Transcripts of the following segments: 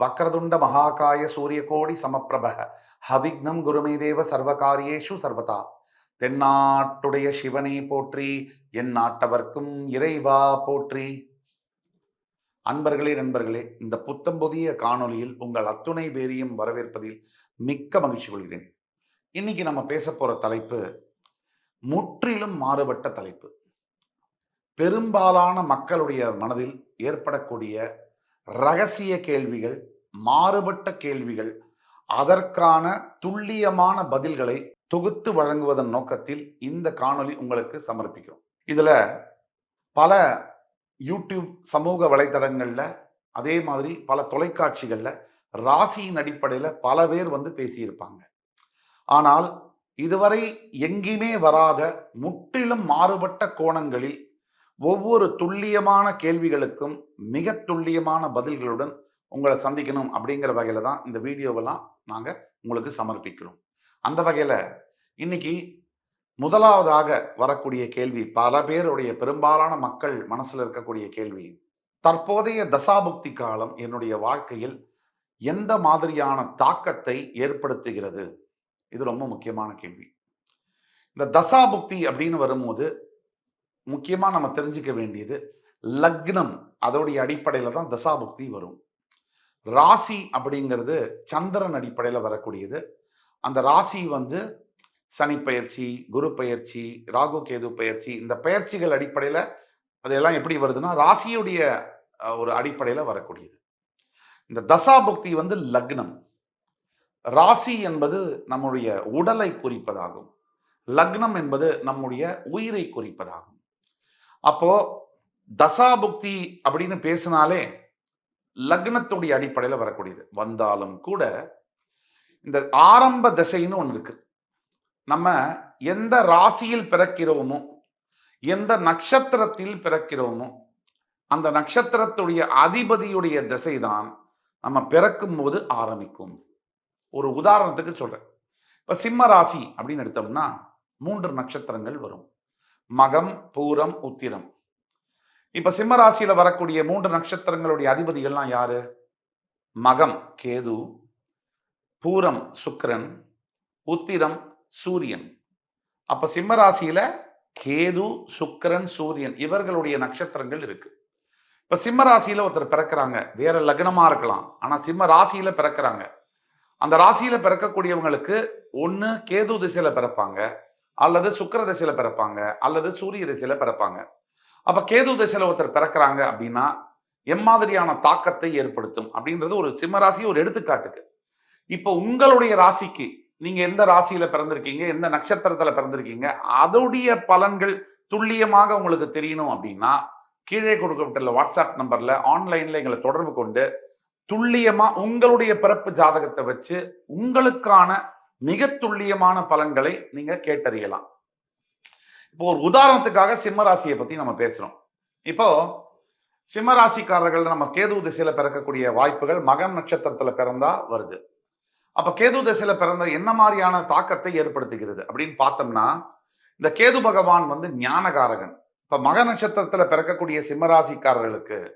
வக்ரதுண்ட மகாகாய சூரியகோடி சமப்பிரப ஹவிக்னம் குருமே தேவ சர்வகாரியேஷு சர்வதா. தென்னாட்டுடைய சிவனே போற்றி என் நாட்டவர்க்கும் இறைவா போற்றி. அன்பர்களே நண்பர்களே இந்த புத்தம் புதிய காணொளியில் உங்கள் அத்துணை பேரியும் வரவேற்பதில் மிக்க மகிழ்ச்சி கொள்கிறேன். இன்னைக்கு நம்ம பேச போற தலைப்பு முற்றிலும் மாறுபட்ட தலைப்பு. பெரும்பாலான மக்களுடைய மனதில் ஏற்படக்கூடிய ரகசிய கேள்விகள் மாறுபட்ட கேள்விகள் அதற்கான துல்லியமான பதில்களை தொகுத்து வழங்குவதன் நோக்கத்தில் இந்த காணொளி உங்களுக்கு சமர்ப்பிக்கிறோம். இதில் பல யூடியூப் சமூக வலைதளங்களில் அதே மாதிரி பல தொலைக்காட்சிகளில் ராசியின் அடிப்படையில் பல பேர் வந்து பேசியிருப்பாங்க. ஆனால் இதுவரை எங்கேயுமே வராத முற்றிலும் மாறுபட்ட கோணங்களில் ஒவ்வொரு துல்லியமான கேள்விகளுக்கும் மிக துல்லியமான பதில்களுடன் உங்களை சந்திக்கணும் அப்படிங்கிற வகையில் தான் இந்த வீடியோவெல்லாம் நாங்கள் உங்களுக்கு சமர்ப்பிக்கிறோம். அந்த வகையில் இன்னைக்கு முதலாவதாக வரக்கூடிய கேள்வி பல பேருடைய பெரும்பாலான மக்கள் மனசில் இருக்கக்கூடிய கேள்வி தற்போதைய தசாபுக்தி காலம் என்னுடைய வாழ்க்கையில் எந்த மாதிரியான தாக்கத்தை ஏற்படுத்துகிறது? இது ரொம்ப முக்கியமான கேள்வி. இந்த தசாபுக்தி அப்படின்னு வரும்போது முக்கியமாக நம்ம தெரிஞ்சுக்க வேண்டியது லக்னம் அதோடைய அடிப்படையில் தான் தசாபுக்தி வரும். ராசி அப்படிங்கிறது சந்திரன் அடிப்படையில் வரக்கூடியது. அந்த ராசி வந்து சனி பயிற்சி குரு பயிற்சி ராகு கேது பயிற்சி இந்த பயிற்சிகள் அடிப்படையில் அதெல்லாம் எப்படி வருதுன்னா ராசியுடைய ஒரு அடிப்படையில் வரக்கூடியது. இந்த தசாபுக்தி வந்து லக்னம். ராசி என்பது நம்முடைய உடலை குறிப்பதாகும். லக்னம் என்பது நம்முடைய உயிரை குறிப்பதாகும். அப்போ தசாபுக்தி அப்படின்னு பேசினாலே லக்னத்துடைய அடிப்படையில் வரக்கூடியது. வந்தாலும் கூட இந்த ஆரம்ப திசைன்னு ஒன்று இருக்கு. நம்ம எந்த ராசியில் பிறக்கிறோமோ எந்த நட்சத்திரத்தில் பிறக்கிறோமோ அந்த நட்சத்திரத்துடைய அதிபதியுடைய திசைதான் நம்ம பிறக்கும் போது ஆரம்பிக்கும். ஒரு உதாரணத்துக்கு சொல்றேன். இப்ப சிம்ம ராசி அப்படின்னு எடுத்தோம்னா மூன்று நட்சத்திரங்கள் வரும். மகம் பூரம் உத்திரம். இப்ப சிம்ம ராசியில வரக்கூடிய மூன்று நட்சத்திரங்களுடைய அதிபதிகள்லாம் யாரு? மகம் கேது பூரம் சுக்கரன் உத்திரம் சூரியன். அப்ப சிம்ம ராசியில கேது சுக்கிரன் சூரியன் இவர்களுடைய நட்சத்திரங்கள் இருக்கு. இப்ப சிம்ம ராசியில ஒருத்தர் பிறக்கிறாங்க வேற லக்னமா இருக்கலாம். ஆனா சிம்ம ராசியில பிறக்கிறாங்க. அந்த ராசியில பிறக்கக்கூடியவங்களுக்கு ஒன்னு கேது திசையில பிறப்பாங்க. அல்லது சுக்கிர திசையில பிறப்பாங்க அல்லது சூரிய திசையில பிறப்பாங்க. அப்ப கேது திசையில ஒருத்தர் பிறக்கிறாங்க அப்படின்னா எம்மாதிரியான தாக்கத்தை ஏற்படுத்தும் அப்படின்றது ஒரு சிம்ம ராசி ஒரு எடுத்துக்காட்டுக்கு. இப்போ உங்களுடைய ராசிக்கு நீங்க எந்த ராசியில பிறந்திருக்கீங்க எந்த நட்சத்திரத்துல பிறந்திருக்கீங்க அதோடைய பலன்கள் துல்லியமாக உங்களுக்கு தெரியணும் அப்படின்னா கீழே கொடுக்கப்பட்டுள்ள வாட்ஸ்அப் நம்பர்ல ஆன்லைன்ல எங்களை தொடர்பு கொண்டு துல்லியமா உங்களுடைய பிறப்பு ஜாதகத்தை வச்சு உங்களுக்கான மிக துல்லியமான பலன்களை நீங்க கேட்டறியலாம். இப்போ ஒரு உதாரணத்துக்காக சிம்மராசியை பத்தி நம்ம பேசுறோம். இப்போ சிம்மராசிக்காரர்கள் நம்ம கேது திசையில பிறக்கக்கூடிய வாய்ப்புகள் மகன் நட்சத்திரத்துல பிறந்தா வருது. அப்ப கேது திசையில பிறந்த என்ன மாதிரியான தாக்கத்தை ஏற்படுத்துகிறது அப்படின்னு பார்த்தோம்னா இந்த கேது பகவான் வந்து ஞானகாரகன். இப்ப மக நட்சத்திரத்துல பிறக்கக்கூடிய சிம்மராசிக்காரர்களுக்கு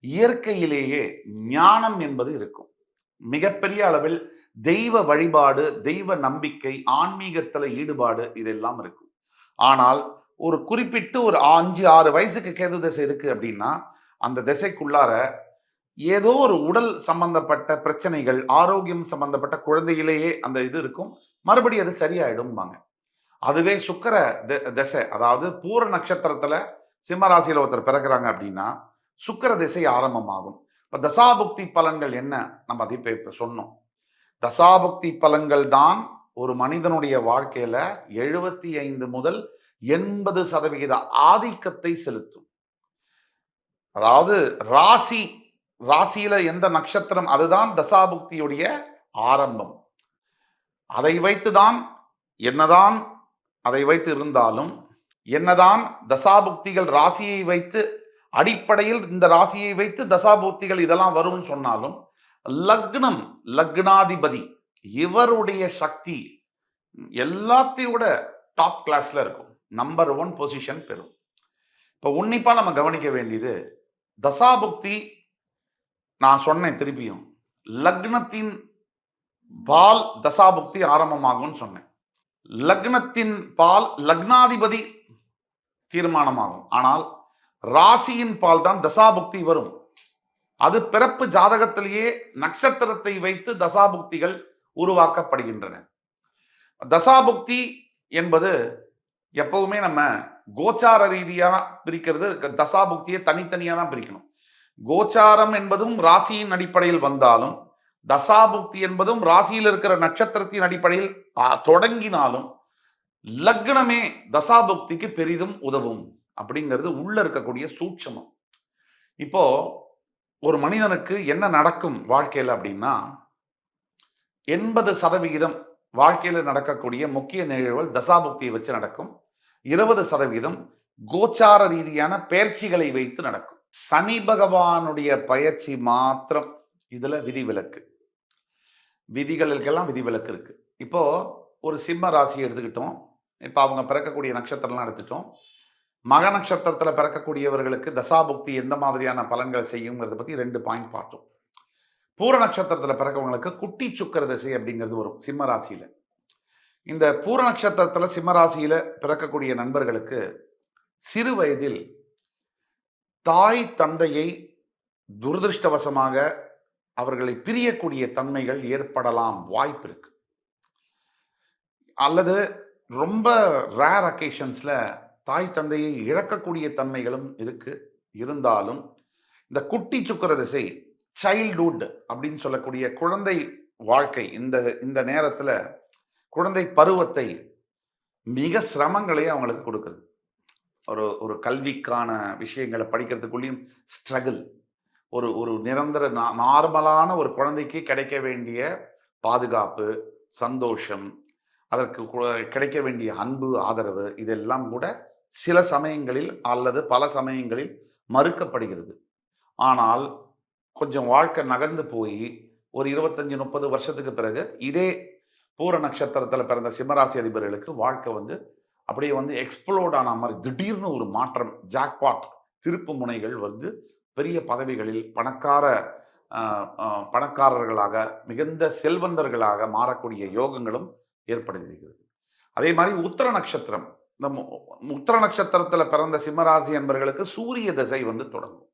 இயற்கையிலேயே ஞானம் என்பது இருக்கும். மிகப்பெரிய அளவில் தெய்வ வழிபாடு தெய்வ நம்பிக்கை ஆன்மீகத்துல ஈடுபாடு இதெல்லாம் இருக்கும். ஆனால் ஒரு குறிப்பிட்டு ஒரு அஞ்சு ஆறு வயசுக்கு கேது திசை இருக்கு அப்படின்னா அந்த திசைக்குள்ளார ஏதோ ஒரு உடல் சம்பந்தப்பட்ட பிரச்சனைகள் ஆரோக்கியம் சம்பந்தப்பட்ட குழந்தையிலேயே அந்த இது இருக்கும். மறுபடியும் அது சரியாயிடும்பாங்க. அதுவே சுக்கர திசை அதாவது பூர நட்சத்திரத்துல சிம்மராசியில் ஒருத்தர் பிறக்கிறாங்க அப்படின்னா சுக்கர திசை ஆரம்பமாகும். இப்ப தசாபுக்தி பலன்கள் என்ன? நம்ம அதை இப்ப சொன்னோம். தசாபக்தி பலன்கள் தான் ஒரு மனிதனுடைய வாழ்க்கையில எழுபத்தி ஐந்து முதல் எண்பது சதவிகித ஆதிக்கத்தை செலுத்தும். அதாவது ராசி ராசியில எந்த நட்சத்திரம் அதுதான் தசாபுக்தியுடைய ஆரம்பம். அதை வைத்துதான் என்னதான் அதை வைத்து இருந்தாலும் என்னதான் தசாபுக்திகள் ராசியை வைத்து அடிப்படையில் இந்த ராசியை வைத்து தசாபுக்திகள் இதெல்லாம் வரும்னு சொன்னாலும் லக்னம் லக்னாதிபதி. இவருடைய சக்தி எல்லாத்தையும் விட டாப் கிளாஸ்ல இருக்கும். நம்பர் ஒன் பொசிஷன் பெறும். இப்போ உன்னிப்பா நம்ம கவனிக்க வேண்டியது தசாபுக்தி நான் சொன்னேன் திருப்பியும் லக்னத்தின் பால் தசாபுக்தி ஆரம்பமாகும்னு சொன்னேன். லக்னத்தின் பால் லக்னாதிபதி தீர்மானமாகும். ஆனால் ராசியின் பால் தான் தசாபுக்தி வரும். அது பிறப்பு ஜாதகத்திலேயே நட்சத்திரத்தை வைத்து தசாபுக்திகள் உருவாக்கப்படுகின்றன. தசாபுக்தி என்பது எப்பவுமே நம்ம கோச்சார ரீதியா பிரிக்கிறது தசாபுக்தியை தனித்தனியா தான் பிரிக்கணும். கோச்சாரம் என்பதும் ராசியின் அடிப்படையில் வந்தாலும் தசாபுக்தி என்பதும் ராசியில் இருக்கிற நட்சத்திரத்தின் அடிப்படையில் தொடங்கினாலும் லக்னமே தசாபுக்திக்கு பெரிதும் உதவும் அப்படிங்கிறது உள்ள இருக்கக்கூடிய சூட்சமம். இப்போ ஒரு மனிதனுக்கு என்ன நடக்கும் வாழ்க்கையில் அப்படின்னா எண்பது சதவிகிதம் வாழ்க்கையில நடக்கக்கூடிய முக்கிய நிகழ்வுகள் தசாபுக்தியை வச்சு நடக்கும். இருபது சதவீதம் கோச்சார ரீதியான பயிற்சிகளை வைத்து நடக்கும். சனி பகவானுடைய பயிற்சி மாத்திரம் இதுல விதிவிலக்கு. விதிகளுக்கெல்லாம் விதிவிலக்கு இருக்கு. இப்போ ஒரு சிம்ம ராசி எடுத்துக்கிட்டோம். இப்போ அவங்க பிறக்கக்கூடிய நட்சத்திரம்லாம் எடுத்துட்டோம். மக நட்சத்திரத்தில் பிறக்கக்கூடியவர்களுக்கு தசாபுக்தி எந்த மாதிரியான பலன்களை செய்யுங்கிறத பற்றி ரெண்டு பாயிண்ட் பார்த்தோம். பூர நட்சத்திரத்தில் பிறக்கவங்களுக்கு குட்டி சுக்கர திசை அப்படிங்கிறது வரும் சிம்மராசியில் இந்த பூர நட்சத்திரத்தில் சிம்மராசியில் பிறக்கக்கூடிய நண்பர்களுக்கு சிறு வயதில் தாய் தந்தையை துரதிருஷ்டவசமாக அவர்களை பிரியக்கூடிய தன்மைகள் ஏற்படலாம் வாய்ப்பு இருக்கு. அல்லது ரொம்ப ரேர் அக்கேஷன்ஸில் தாய் தந்தையை இழக்கக்கூடிய தன்மைகளும் இருக்கு. இருந்தாலும் இந்த குட்டி சுக்கர திசை சைல்டுஹுட் அப்படின்னு சொல்லக்கூடிய குழந்தை வாழ்க்கை இந்த இந்த நேரத்துல குழந்தை பருவத்தை மிக சிரமங்களையே அவங்களுக்கு கொடுக்குறது ஒரு ஒரு கல்விக்கான விஷயங்களை படிக்கிறதுக்குள்ளேயும் ஸ்ட்ரகிள் ஒரு ஒரு நிரந்தர நா- நார்மலான ஒரு குழந்தைக்கு கிடைக்க வேண்டிய பாதுகாப்பு சந்தோஷம் அதற்கு கிடைக்க வேண்டிய அன்பு ஆதரவு இதெல்லாம் கூட சில சமயங்களில் அல்லது பல சமயங்களில் மறுக்கப்படுகிறது. ஆனால் கொஞ்சம் வாழ்க்கை நகர்ந்து போய் ஒரு இருபத்தஞ்சி முப்பது வருஷத்துக்கு பிறகு இதே பூர நட்சத்திரத்தில் பிறந்த சிம்மராசி அதிபர்களுக்கு வாழ்க்கை வந்து அப்படியே வந்து எக்ஸ்ப்ளோர்ட் ஆன மாதிரி திடீர்னு ஒரு மாற்றம் ஜாக்பாட் திருப்பு முனைகள் வந்து பெரிய பதவிகளில் பணக்கார பணக்காரர்களாக மிகுந்த செல்வந்தர்களாக மாறக்கூடிய யோகங்களும் ஏற்படுகிறது. அதே மாதிரி உத்தர நட்சத்திரம் இந்த மு- உத்தர நட்சத்திரத்துல பிறந்த சிம்மராசி என்பவர்களுக்கு சூரிய திசை வந்து தொடங்கும்.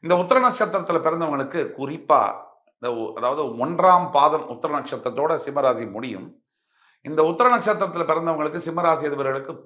இந்த உத்திர நட்சத்திரத்துல பிறந்தவங்களுக்கு குறிப்பா இந்த அதாவது ஒன்றாம் பாதம் உத்திர நட்சத்திரத்தோட சிம்மராசி முடியும். இந்த உத்திர நட்சத்திரத்துல பிறந்தவங்களுக்கு சிம்மராசி அதிபர்களுக்கு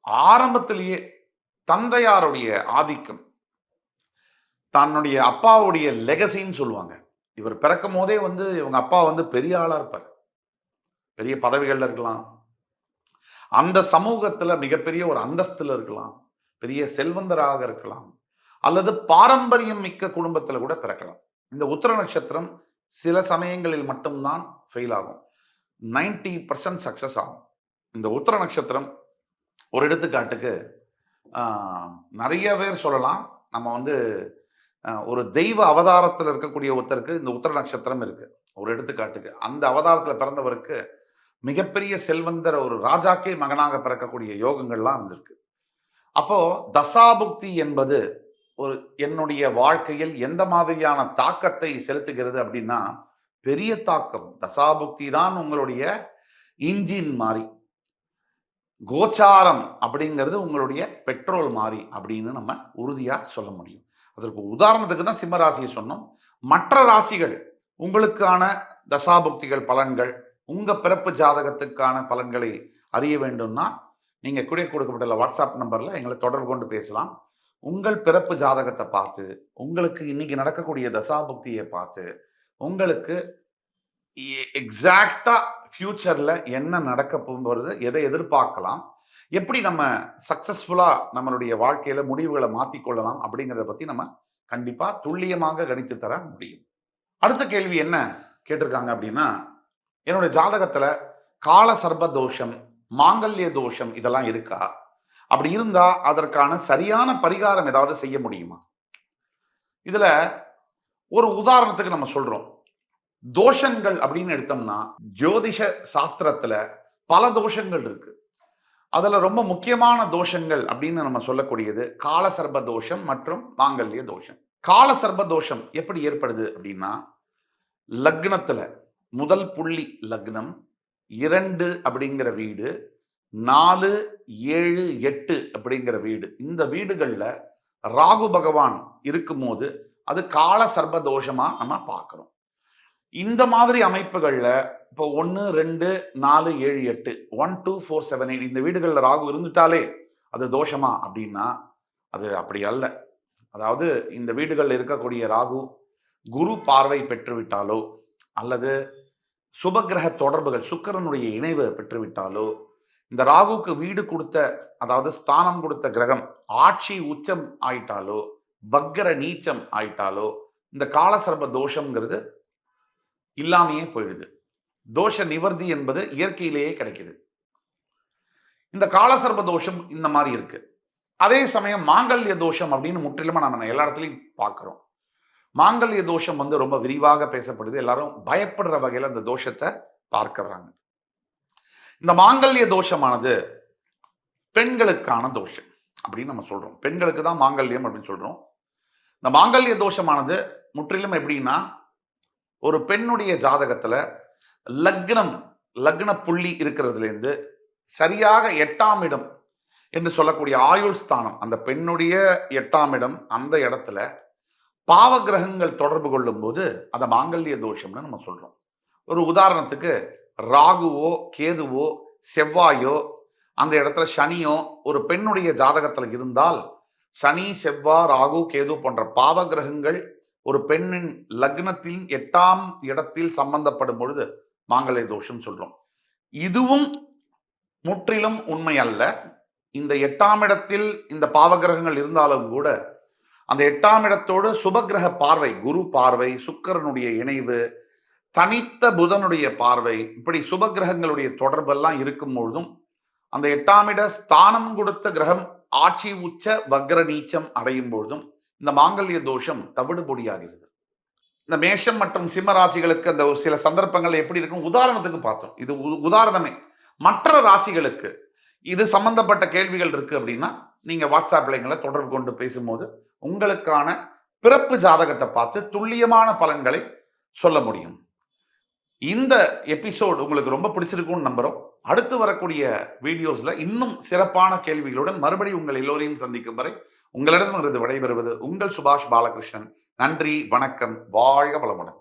ஆரம்பத்திலேயே தந்தையாருடைய ஆதிக்கம். தன்னுடைய அப்பாவுடைய லெகசின்னு சொல்லுவாங்க. இவர் பிறக்கும் போதே வந்து இவங்க அப்பா வந்து பெரிய ஆளா இருப்பார். பெரிய பதவிகள்ல இருக்கலாம். அந்த சமூகத்துல மிகப்பெரிய ஒரு அந்தஸ்துல இருக்கலாம் பெரிய செல்வந்தராக இருக்கலாம் அல்லது பாரம்பரியம் மிக்க குடும்பத்துல கூட பிறக்கலாம். இந்த உத்தர நட்சத்திரம் சில சமயங்களில் மட்டும்தான் ஃபெயில் ஆகும். 90% பர்சன்ட் சக்சஸ் ஆகும். இந்த உத்தர நட்சத்திரம் ஒரு எடுத்துக்காட்டுக்கு நிறைய பேர் சொல்லலாம். நம்ம வந்து ஒரு தெய்வ அவதாரத்தில் இருக்கக்கூடிய ஒருத்தருக்கு இந்த உத்தர நட்சத்திரம் இருக்கு. ஒரு எடுத்துக்காட்டுக்கு அந்த அவதாரத்தில் பிறந்தவருக்கு மிகப்பெரிய செல்வந்தர் ஒரு ராஜாக்கே மகனாக பிறக்கக்கூடிய யோகங்கள்லாம் இருந்திருக்கு. அப்போ தசாபுக்தி என்பது ஒரு என்னுடைய வாழ்க்கையில் எந்த மாதிரியான தாக்கத்தை செலுத்துகிறது அப்படின்னா பெரிய தாக்கம். தசாபுக்தி தான் உங்களுடைய இன்ஜின் மாறி. கோச்சாரம் அப்படிங்கிறது உங்களுடைய பெட்ரோல் மாறி அப்படின்னு நம்ம உறுதியாக சொல்ல முடியும். அதற்கு உதாரணத்துக்கு தான் சிம்ம ராசியை சொன்னோம். மற்ற ராசிகள் உங்களுக்கான தசாபுக்திகள் பலன்கள் உங்கள் பிறப்பு ஜாதகத்துக்கான பலன்களை அறிய வேண்டும்னா நீங்கள் கூட கொடுக்கப்பட்டுள்ள வாட்ஸ்அப் நம்பரில் எங்களை தொடர்பு கொண்டு பேசலாம். உங்கள் பிறப்பு ஜாதகத்தை பார்த்து உங்களுக்கு இன்னைக்கு நடக்கக்கூடிய தசாபுக்தியை பார்த்து உங்களுக்கு எக்ஸாக்டாக ஃப்யூச்சரில் என்ன நடக்க போகிறது எதை எதிர்பார்க்கலாம் எப்படி நம்ம சக்ஸஸ்ஃபுல்லாக நம்மளுடைய வாழ்க்கையில் முடிவுகளை மாற்றிக்கொள்ளலாம் அப்படிங்கிறத பற்றி நம்ம கண்டிப்பாக துல்லியமாக கணித்து தர முடியும். அடுத்த கேள்வி என்ன கேட்டிருக்காங்க அப்படின்னா என்னுடைய ஜாதகத்துல கால சர்ப தோஷம் மாங்கல்ய தோஷம் இதெல்லாம் இருக்கா? அப்படி இருந்தா அதற்கான சரியான பரிகாரம் ஏதாவது செய்ய முடியுமா? இதுல ஒரு உதாரணத்துக்கு நம்ம சொல்றோம். தோஷங்கள் அப்படின்னு எடுத்தோம்னா ஜோதிஷ சாஸ்திரத்துல பல தோஷங்கள் இருக்கு. அதுல ரொம்ப முக்கியமான தோஷங்கள் அப்படின்னு நம்ம சொல்லக்கூடியது காலசர்ப தோஷம் மற்றும் மாங்கல்ய தோஷம் காலசர்ப தோஷம் எப்படி ஏற்படுது அப்படின்னா லக்னத்துல முதல் புள்ளி லக்னம் இரண்டு அப்படிங்கிற வீடு நாலு ஏழு எட்டு அப்படிங்கிற வீடு. இந்த வீடுகளில் ராகு பகவான் இருக்கும்போது அது கால சர்ப தோஷமாக நம்ம பார்க்குறோம். இந்த மாதிரி அமைப்புகளில் இப்போ ஒன்று ரெண்டு நாலு ஏழு எட்டு one two four seven eight இந்த வீடுகளில் ராகு இருந்துட்டாலே அது தோஷமா அப்படின்னா அது அப்படி அல்ல. அதாவது இந்த வீடுகளில் இருக்கக்கூடிய ராகு குரு பார்வை பெற்றுவிட்டாலோ அல்லது சுபகிரக தொடர்புகள் சுக்கிரனுடைய இணைவு பெற்றுவிட்டாலோ இந்த ராகுக்கு வீடு கொடுத்த அதாவது ஸ்தானம் கொடுத்த கிரகம் ஆட்சி உச்சம் ஆயிட்டாலோ வக்கர நீச்சம் ஆயிட்டாலோ இந்த காலசர்ப தோஷங்கிறது இல்லாமையே போயிடுது. தோஷ நிவர்த்தி என்பது இயற்கையிலேயே கிடைக்குது. இந்த காலசர்ப தோஷம் இந்த மாதிரி இருக்கு. அதே சமயம் மாங்கல்ய தோஷம் அப்படின்னு முற்றிலுமா நம்ம எல்லா இடத்துலையும் பார்க்குறோம். மாங்கல்ய தோஷம் வந்து ரொம்ப விரிவாக பேசப்படுது. எல்லாரும் பயப்படுற வகையில் அந்த தோஷத்தை பார்க்கறாங்க. இந்த மாங்கல்ய தோஷமானது பெண்களுக்கான தோஷம் அப்படின்னு நம்ம சொல்றோம். பெண்களுக்கு தான் மாங்கல்யம் அப்படின்னு சொல்றோம். இந்த மாங்கல்ய தோஷமானது முற்றிலும் எப்படின்னா ஒரு பெண்ணுடைய ஜாதகத்துல லக்னம் லக்ன புள்ளி இருக்கிறதுலேருந்து சரியாக எட்டாம் இடம் என்று சொல்லக்கூடிய ஆயுள் ஸ்தானம் அந்த பெண்ணுடைய எட்டாம் இடம் அந்த இடத்துல பாவ கிரகங்கள் தொடர்பு கொள்ளும் போது அதை மாங்கல்ய தோஷம்னு நம்ம சொல்றோம். ஒரு உதாரணத்துக்கு ராகுவோ கேதுவோ செவ்வாயோ அந்த இடத்துல சனியோ ஒரு பெண்ணுடைய ஜாதகத்தில் இருந்தால் சனி செவ்வா ராகு கேது போன்ற பாவ கிரகங்கள் ஒரு பெண்ணின் லக்னத்தின் எட்டாம் இடத்தில் சம்பந்தப்படும் பொழுது மாங்கல்ய தோஷம் சொல்றோம். இதுவும் முற்றிலும் உண்மை அல்ல இந்த எட்டாம் இடத்தில் இந்த பாவகிரகங்கள் இருந்தாலும் கூட அந்த எட்டாம் இடத்தோடு சுபகிரக பார்வை குரு பார்வை சுக்கரனுடைய இணைவு தனித்த புதனுடைய பார்வை இப்படி சுபகிரகங்களுடைய தொடர்பெல்லாம் இருக்கும் பொழுதும் அந்த எட்டாம் இட ஸ்தானம் கொடுத்த கிரகம் ஆட்சி உச்ச வக்ர நீச்சம் அடையும் பொழுதும் இந்த மாங்கல்ய தோஷம் தவிடு பொடியாகிறது. இந்த மேஷம் மற்றும் சிம்ம ராசிகளுக்கு அந்த ஒரு சில சந்தர்ப்பங்கள் எப்படி இருக்கும் உதாரணத்துக்கு பார்த்தோம். இது உ- உதாரணமே. மற்ற ராசிகளுக்கு இது சம்பந்தப்பட்ட கேள்விகள் இருக்கு அப்படின்னா நீங்க வாட்ஸ்அப்ல எங்களை தொடர்பு கொண்டு பேசும்போது உங்களுக்கான பிறப்பு ஜாதகத்தை பார்த்து துல்லியமான பலன்களை சொல்ல முடியும். இந்த எபிசோடு உங்களுக்கு ரொம்ப பிடிச்சிருக்கும்னு நம்புகிறோம் அடுத்து வரக்கூடிய வீடியோஸில் இன்னும் சிறப்பான கேள்விகளுடன் மறுபடியும் உங்கள் எல்லோரையும் சந்திக்கும் வரை உங்களிடமிருந்து விடைபெறுவது உங்கள் சுபாஷ் பாலகிருஷ்ணன். நன்றி வணக்கம் வாழ்க வளமுடன்.